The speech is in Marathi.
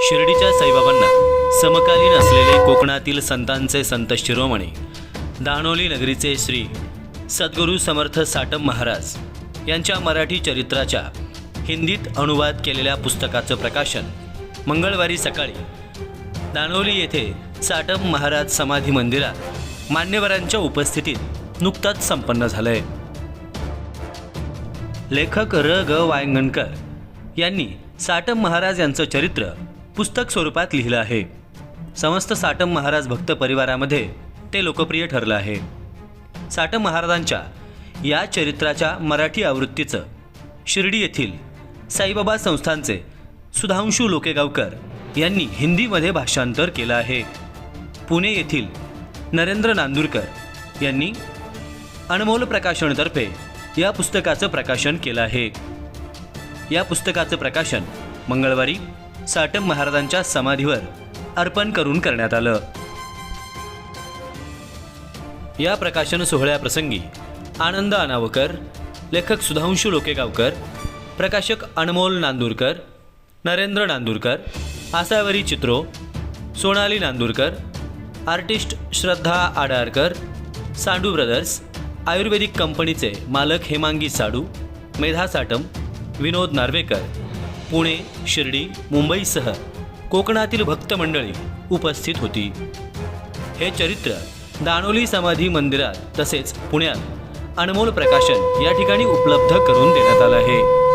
शिर्डीच्या साईबाबांना समकालीन असलेले कोकणातील संतांचे संत शिरोमणी दानोली नगरीचे श्री सद्गुरू समर्थ साटम महाराज यांच्या मराठी चरित्राच्या हिंदीत अनुवाद केलेल्या पुस्तकाचं प्रकाशन मंगळवारी सकाळी दानोली येथे साटम महाराज समाधी मंदिरात मान्यवरांच्या उपस्थितीत नुकताच संपन्न झालंय. लेखक र ग वायंगणकर यांनी साटम महाराज यांचं चरित्र पुस्तक स्वरूपात लिहिलं आहे. समस्त साटम महाराज भक्त परिवारामध्ये ते लोकप्रिय ठरलं आहे. साटम महाराजांच्या या चरित्राच्या मराठी आवृत्तीचं शिर्डी येथील साईबाबा संस्थांचे सुधांशू लोकेगावकर यांनी हिंदीमध्ये भाषांतर केलं आहे. पुणे येथील नरेंद्र नांदूरकर यांनी अनमोल प्रकाशनतर्फे या पुस्तकाचं प्रकाशन केलं आहे. या पुस्तकाचं प्रकाशन मंगळवारी साटम महाराजांच्या समाधीवर अर्पण करून करण्यात आलं. या प्रकाशन सोहळ्याप्रसंगी आनंद अनावकर लेखक सुधांशू लोकेगावकर प्रकाशक अनमोल नांदूरकर नरेंद्र नांदूरकर आसावरी चित्रो सोनाली नांदूरकर आर्टिस्ट श्रद्धा आडारकर सांडू ब्रदर्स आयुर्वेदिक कंपनीचे मालक हेमांगी साडू मेधा साटम विनोद नार्वेकर पुणे शिर्डी मुंबईसह कोकणातील भक्त मंडळी उपस्थित होती. हे चरित्र दानोली समाधी मंदिरात तसेच पुण्यात अनमोल प्रकाशन या ठिकाणी उपलब्ध करून देण्यात आलं आहे.